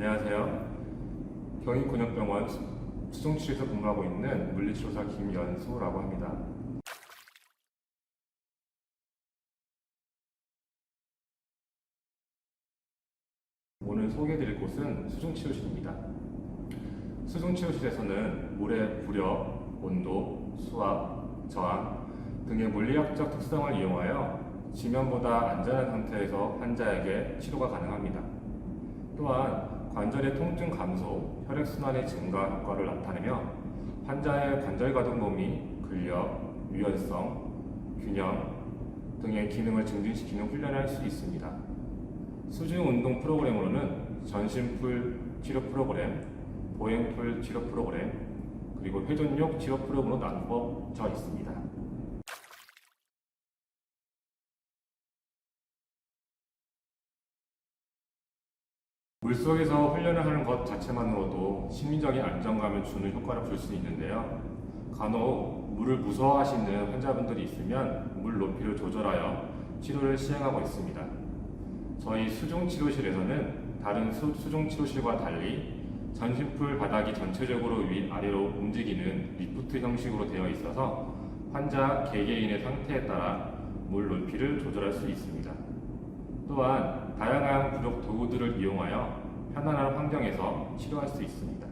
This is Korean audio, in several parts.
안녕하세요. 경인곤역병원 수종치료에서 근무하고 있는 물리치료사 김연수라고 합니다. 오늘 소개해드릴 곳은 수중치료실입니다. 수중치료실에서는 물의 부력, 온도, 수압, 저항 등의 물리학적 특성을 이용하여 지면보다 안전한 상태에서 환자에게 치료가 가능합니다. 또한 관절의 통증 감소, 혈액순환의 증가 효과를 나타내며 환자의 관절 가동 범위, 근력, 유연성, 균형 등의 기능을 증진시키는 훈련을 할 수 있습니다. 수중 운동 프로그램으로는 전신풀 치료 프로그램, 보행풀 치료 프로그램, 그리고 회전력 치료 프로그램으로 나누어져 있습니다. 물속에서 훈련을 하는 것 자체만으로도 심리적인 안정감을 주는 효과를 볼 수 있는데요. 간혹 물을 무서워하시는 환자분들이 있으면 물 높이를 조절하여 치료를 시행하고 있습니다. 저희 수중치료실에서는 다른 수, 수중치료실과 달리 전신풀 바닥이 전체적으로 윗아래로 움직이는 리프트 형식으로 되어 있어서 환자 개개인의 상태에 따라 물 높이를 조절할 수 있습니다. 또한 다양한 부족 도구들을 이용하여 편안한 환경에서 치료할 수 있습니다.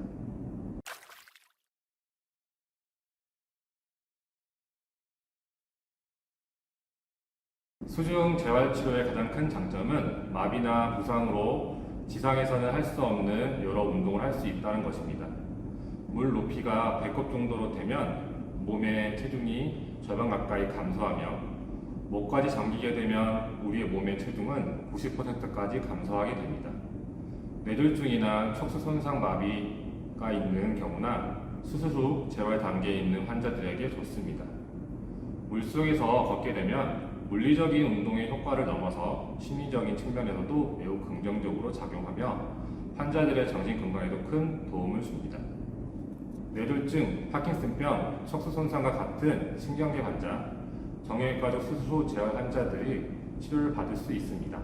수중 재활 치료의 가장 큰 장점은 마비나 부상으로 지상에서는 할 수 없는 여러 운동을 할 수 있다는 것입니다. 물 높이가 배꼽 정도로 되면 몸의 체중이 절반 가까이 감소하며 목까지 잠기게 되면 우리의 몸의 체중은 90%까지 감소하게 됩니다. 뇌졸중이나 척수 손상 마비가 있는 경우나 수술 후 재활 단계에 있는 환자들에게 좋습니다. 물속에서 걷게 되면 물리적인 운동의 효과를 넘어서 심리적인 측면에서도 매우 긍정적으로 작용하며 환자들의 정신 건강에도 큰 도움을 줍니다. 뇌졸중, 파킨슨병, 척수 손상과 같은 신경계 환자, 정형외과적 수술 후 재활 환자들이 치료를 받을 수 있습니다.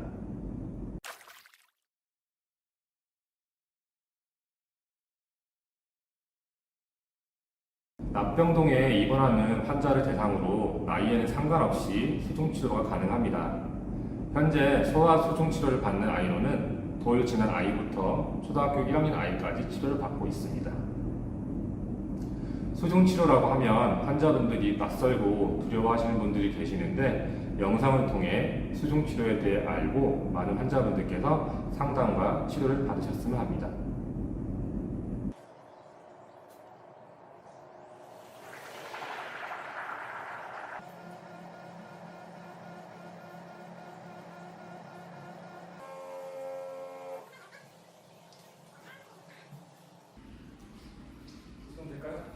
납병동에 입원하는 환자를 대상으로 나이에는 상관없이 수중치료가 가능합니다. 현재 소아 수중치료를 받는 아이로는 돌 지난 아이부터 초등학교 1학년 아이까지 치료를 받고 있습니다. 소중치료라고 하면 환자분들이 낯설고 두려워하시는 분들이 계시는데 영상을 통해 수중치료에 대해 알고 많은 환자분들께서 상담과 치료를 받으셨으면 합니다. 될까요?